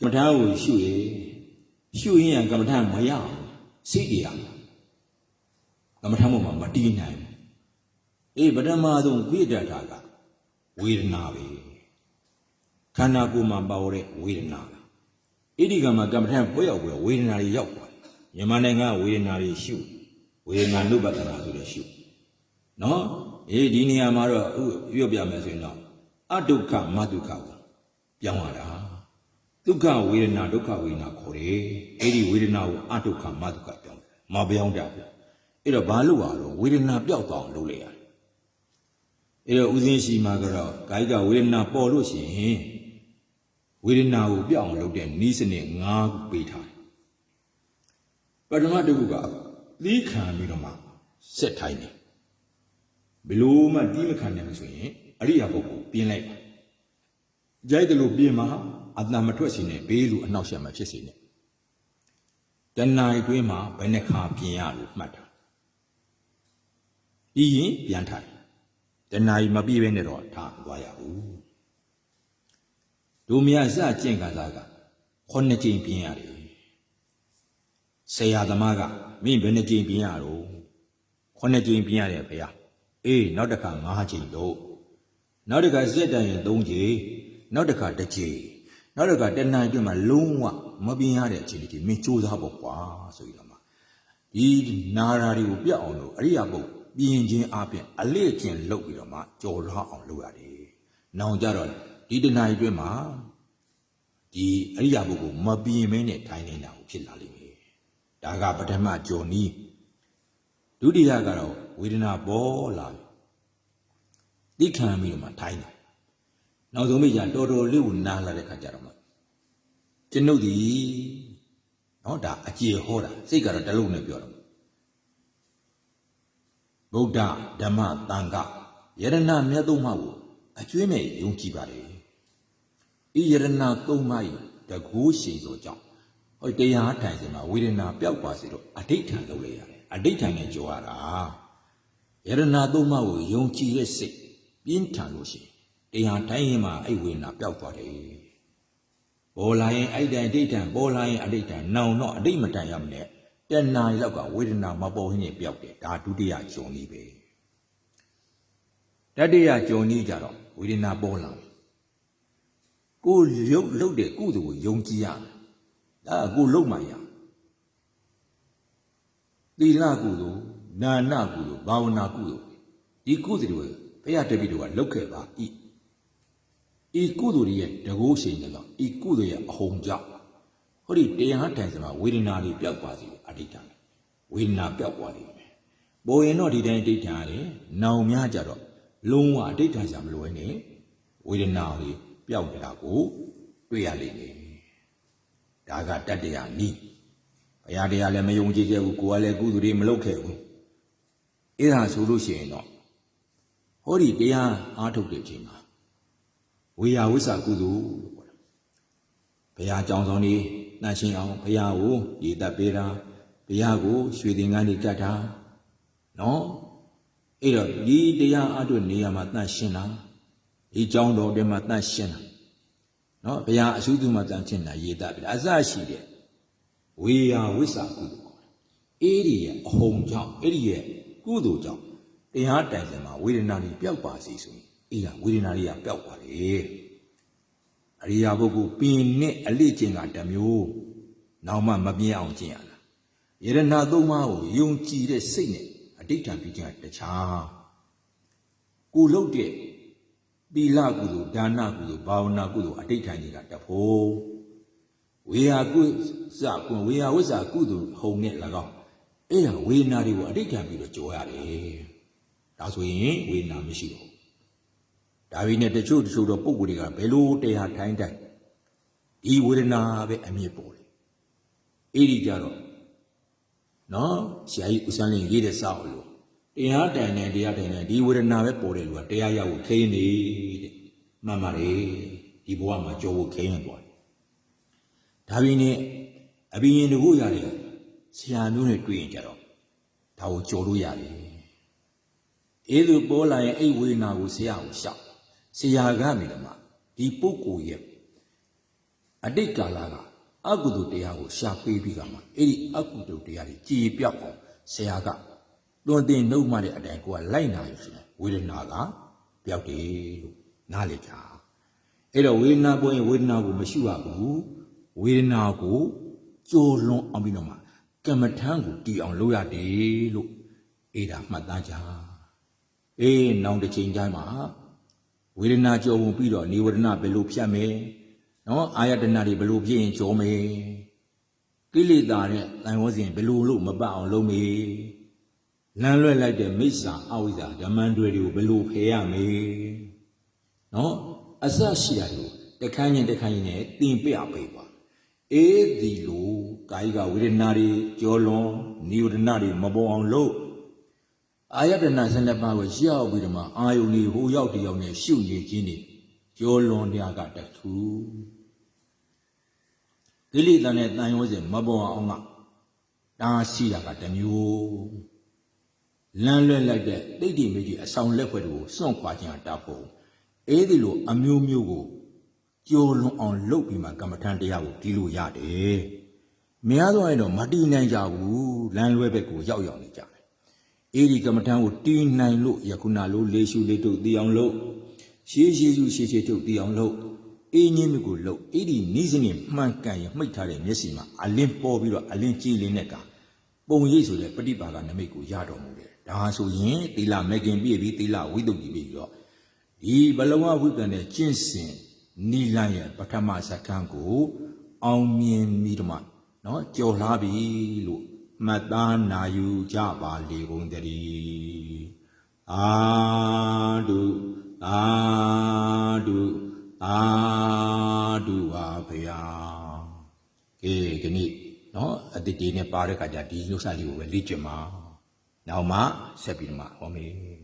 ကမ္မထာကိုရှုရရှုရင်ကမ္မထာမရအောင်စိတ်တရားကမ္မထာပေါ်မှာမတည်နိုင်ဘူးအေးပထမဆုံးပြည့်တတ်တာကဝေဒနာပဲခန္ဓာကိုယ်မှာပါဝတဲ့ဝေဒနာဣတိကမှာကမ္မထာပွဲရောက်ပြီးဝေဒနာတွေရောက်သွားတယ်မြန်မာနိုင်ငံကဝေဒနာတွေရှုဝေဒနာနုပတ္တနာဆိုတဲ့ရှုနော်အေးဒီနေရာမှာတော့ဥပြောပြမယ်ဆိုရင်တော့အဒုက္ခမဒုက္ခကိုပြောင်းရတာ ဒုက္ခဝေဒနာဒုက္ခဝေဒနာခေါ်တယ်အဲ့ဒီဝေဒနာကိုအဒုက္ခမဒုက္ခပြောင်းတယ်မပြောင်းကြဘူးအဲ့တော့ဘာလို့อ่ะတော့ဝေဒနာပျောက်သွားအောင်လုပ်လိုက်ရတယ်အဲ့တော့ဥစဉ်ရှိမှာကတော့ကာယကဝေဒနာပေါ်လို့ရှိရင်ဝေဒနာကိုပျောက်အောင်လုပ်တဲ့နီးစနစ်၅ခုပေးထားတယ်ပထမတစ်ခုကသီးခံပြီးတော့မှစက်ထိုင်းတယ်ဘယ်လို့မှတီးမခံနိုင်ဘူးဆိုရင်အရိယာပုဂ္ဂိုလ်ပြင်းလိုက်ပါကြိုက်တယ်လို့ပြင်မှာ အတန်မထွက်စီနဲ့ဘေးလူအနှောက်အယှက်မဖြစ်စေနဲ့တဏှာအတွင်းမှာဘယ်နှခါပြင်ရလို့မှတ်တာပြီးရင်ပြန်ထိုင်တဏှာကြီးမပြည့်ဘဲနဲ့တော့ထားမသွားရဘူးဒုမြတ်စကျင့်ကစားကခုနှစ်ကြိမ်ပြင်ရတယ်ဆရာသမားကမင်းဘယ်နှကြိမ်ပြင်ရတော့ခုနှစ်ကြိမ်ပြင်ရတယ်ဗျာအေးနောက်တစ်ခါ၅ကြိမ်တော့နောက်တစ်ခါစက်တန်ရင်၃ကြိမ်နောက်တစ်ခါတစ်ကြိမ် နောက်တစ်ခါတနင်္လာအတွင်းမှာလုံးဝမပြင်းရတဲ့အခြေအနေကြီးမင်းစူးစမ်းဖို့ကွာဆိုပြီးတော့မှဒီနာရာတွေကိုပြတ်အောင်လို့အရိယာပုတ်ပြင်ခြင်းအပြင်အလေးကျင့်လုပ်ပြီးတော့မှကြော်လွှားအောင်လုပ်ရတယ်။နောင်ကြတော့ဒီတနင်္လာအတွင်းမှာဒီအရိယာပုတ်ကိုမပြင်းမင်းနဲ့ထိုင်နေတာကိုဖြစ်လာလိမ့်မယ်။ဒါကပထမကြော်နီးဒုတိယကတော့ဝေဒနာပေါ်လာပြီတိခံပြီးတော့မှထိုင်းတယ် နောက်ဆုံးမိကျတော်တော်လေးကိုနားလာတဲ့ခါကျတော့မှကျွန်ုပ်ဒီနော်ဒါအကျေဟောတာစိတ်ကတော့တလုံးနဲ့ပြောတော့ဗုဒ္ဓဓမ္မသံဃာယရဏမြတ်သုံးပါးကိုအကျွေးမဲ့ယုံကြည်ပါလေဤယရဏသုံးပါးဤတကူရှိသောကြောင့်ဟောတရားထိုင်စမှာဝေဒနာပျောက်ပါစေတော့အဋိဋ္ဌံလုပ်လိုက်ရတယ်အဋိဋ္ဌံနဲ့ကြောရတာယရဏသုံးပါးကိုယုံကြည်တဲ့စိတ်ပြင်းထန်လို့ရှိရင် တရားတိုင်းရင်မှာအဲ့ဝေဒနာပျောက်သွားတယ်။ပေါ်လာရင်အဲ့တိုင်အဋိဋ္ဌံပေါ်လာရင်အဋိဋ္ဌံနောင်တော့အဋိမတန်ရမနဲ့တဏှာရီလောက်ကဝေဒနာမပေါ်ဟင်းနဲ့ပျောက်တယ်ဒါဒုတိယဂျုံကြီးပဲ။တတိယဂျုံကြီးကြတော့ဝေဒနာပေါ်လာတယ်။ကိုယ်ရုပ်လုတ်တဲ့ကုသိုလ်ကိုယုံကြည်ရတယ်။ဒါကကိုယ်လုတ်မှရ။သီလကုသိုလ်နာနကုသိုလ်ဘာဝနာကုသိုလ်ဒီကုသိုလ်တွေဘုရားတပည့်တော်ကလုတ်ခဲ့ပါဤ ဤကုသိုလ်တွေရဲ့တကိုးရှိန်တယ်လို့ဤကုသိုလ်ရဲ့အဟုန်ကြောင့်ဟောဒီတရားထိုင်စမှာဝေဒနာတွေပျောက်ပါစေအဋ္ဌိတံဝေဒနာပျောက်သွားလိမ့်မယ်ပေါ်ရင်တော့ဒီတိုင်းအဋ္ဌိတံရတယ်နောင်များကြတော့လုံးဝအဋ္ဌိတံဆရာမလွယ်နဲ့ဝေဒနာတွေပျောက်နေတာကိုတွေ့ရလိမ့်မယ်ဒါကတတ္တရာနီးဘုရားတရားလည်းမယုံကြည်ခဲ့ဘူးကိုယ်ကလည်းကုသိုလ်တွေမလုပ်ခဲ့ဘူးအဲ့ဒါဆိုလို့ရှိရင်တော့ဟောဒီတရားအားထုတ်တဲ့အချိန်မှာ ဝေယဝိသကုသိုလ်လို့ခေါ်တာဘုရားကြောင်ဆောင်နေနှံ့ရှင်းအောင်ဘုရားကိုရည်သက်ပေးတာဘုရားကိုရွှေသင်္ကန်းတွေကတ်တာနော်အဲ့တော့ဒီတရားအားထုတ်နေရာမှာတန့်ရှင်းတာဒီကြောင်တော်တွေမှာတန့်ရှင်းတာနော်ဘုရားအစုသူမှာတန့်ရှင်းတာရည်သက်ပေးတာအစရှိတဲ့ဝေယဝိသကုသိုလ်ခေါ်တာအဲ့ဒီရဲ့အဟုန်ကြောင့်အဲ့ဒီရဲ့ကုသိုလ်ကြောင့်တရားတိုင်စင်မှာဝေဒနာတွေပျောက်ပါစေဆိုရင် အေးလားဝေဒနာတွေကပျောက်ပါလေအရိယာပုဂ္ဂိုလ်ပင်နဲ့အလိကျင့်ကတစ်မျိုးနောက်မှမပြင်းအောင်ကျင့်ရတာယရဏသုံးပါးကိုယုံကြည်တဲ့စိတ်နဲ့အဋိဋ္ဌံပြုခြင်းကတခြားကိုလုတ်တဲ့သီလကုသိုလ်ဒါနကုသိုလ်ဘာဝနာကုသိုလ်အဋိဋ္ဌံကြီးကတဖို့ဝေယကုစကွန်ဝေယဝိဇ္ဇာကုသိုလ်ဟုံနဲ့၎င်းအဲ့ဒါဝေဒနာတွေကိုအဋိဋ္ဌံပြီးတော့ကြောရတယ်ဒါဆိုရင်ဝေဒနာမရှိတော့ဘူး ဒါပေမဲ့တချို့တချို့တော့ပုံကိုယ်တွေကဘယ်လိုတရားထိုင်းတိုင်းဒီဝေဒနာပဲအမြင့်ပေါ်တယ်အဲ့ဒီကြတော့နော်ဆရာကြီးဦးစန်းလင်းရေးတဲ့စာအုပ်လို့တရားတိုင်တယ်တရားတိုင်တယ်ဒီဝေဒနာပဲပေါ်တယ်လို့ကတရားရဖို့ခိန်းနေတဲ့မှန်ပါတယ်ဒီဘဝမှာကြောဖို့ခိန်းရသွားတယ်ဒါပေမဲ့အဘိညာဉ်တကူရတယ်ဆရာမျိုးနဲ့တွေ့ရင်ကြတော့ဒါကိုကြော်လို့ရတယ်အေးသူပေါ်လာရင်အဲ့ဝေဒနာကိုဆရာကိုရှောက် ဆရာကမိတော့မှဒီပုဂ္ဂိုလ်ရဲ့အတိတ်ကာလကအကုသိုလ်တရားကိုရှာပေးပြီးကမှအဲ့ဒီအကုသိုလ်တရားတွေကြည်ပြောက်အောင်ဆရာကသွန်သင်နှုတ်မှတဲ့အတိုင်းကိုကလိုက်နာရရှင်ဝေဒနာကပျောက်တယ်လို့နားလေကြအဲ့တော့ဝေဒနာပေါ်ရင်ဝေဒနာကိုမရှိရဘူးဝေဒနာကိုကြော်လွန်အောင်ပြီးတော့မှကမ္မထံကိုတီအောင်လုပ်ရတယ်လို့အဲ့ဒါမှတ်သားကြအေးနောင်တစ်ချိန်ကျမှ ဝေဒနာကြော်ဝင်ပြီးတော့နေဝေဒနာဘယ်လိုဖြတ်မယ်နော်အာယတနာတွေဘယ်လိုဖြစ်ရင်ကြော်မယ်ကိလေသာတဲ့တန်ဝစဉ်ဘယ်လိုလို့မပတ်အောင်လုပ်မယ်လမ်းလွဲလိုက်တဲ့မိစ္ဆာအဝိဇ္ဇာဓမ္မန်တွေကိုဘယ်လိုဖယ်ရမယ်နော်အစရှိတာကိုတခန်းချင်းတခန်းချင်းနဲ့တင်ပြပေးပါအေးဒီလိုကာယကဝေဒနာတွေကြောလွန်နိဝရဏတွေမပေါ်အောင်လုပ် အာယတနာဆန္ဒပါကိုရောက်ပြီးတော့မှအာယုန်တွေဟိုရောက်တယောက်နဲ့ရှုနေခြင်းတွေကြောလွန်တရားကတထူကိလေသာနဲ့တန်ရောစဉ်မပေါ်အောင်ကတားရှိတာကတစ်မျိုးလမ်းလွဲလိုက်တဲ့တိတ်တိမေကြီးအဆောင်လက်ခွဲတွေကိုစွန့်ခွာခြင်းအတားဖို့အေးဒီလိုအမျိုးမျိုးကိုကြော်လွန်အောင်လုပ်ပြီးမှကမ္မထံတရားကိုဒီလိုရတယ်။မရတော့ရင်တော့မတီးနိုင်ကြဘူးလမ်းလွဲဘက်ကိုရောက်ရောက်နေကြတယ်။ အဲဒီကမ္မထံကိုတီးနိုင်လို့ယခုနာလို့လေးရှုလေးတို့တီးအောင်လို့ရှေးရှေးရှုရှေးရှေးတို့တီးအောင်လို့အင်းကြီးမျိုးကိုလို့အဲဒီနိစနင်မှန်ကန်ရမှိတ်ထားတဲ့မျက်စိမှာအလင်းပေါ်ပြီးတော့အလင်းကြည်လင်းတဲ့ကပုံရိပ်ဆိုတဲ့ပฏิပါကနမိတ်ကိုရတော်မူတယ်ဒါဆိုရင်သီလမကင်ပြည့်ပြီးသီလဝိတုဒ္ဓိပြီးတော့ဒီဘလဝဝိကံနဲ့ကျင့်စဉ်နိလရဲ့ပထမဇကံကို အောင်မြင်ပြီးတော့မှနော်ကြော်လာပြီလို့ မသားနာယူကြပါလေကုန်တည်းအာဒုအာဒုအာဒုဝါဘုရားအေးဒီနေ့နော်အတ္တိနဲ့ပါတဲ့ခါကျဒီဥစ္စာလေးကိုပဲလေ့ကျင့်ပါနောက်မှဆက်ပြီးတော့မှဟောမေး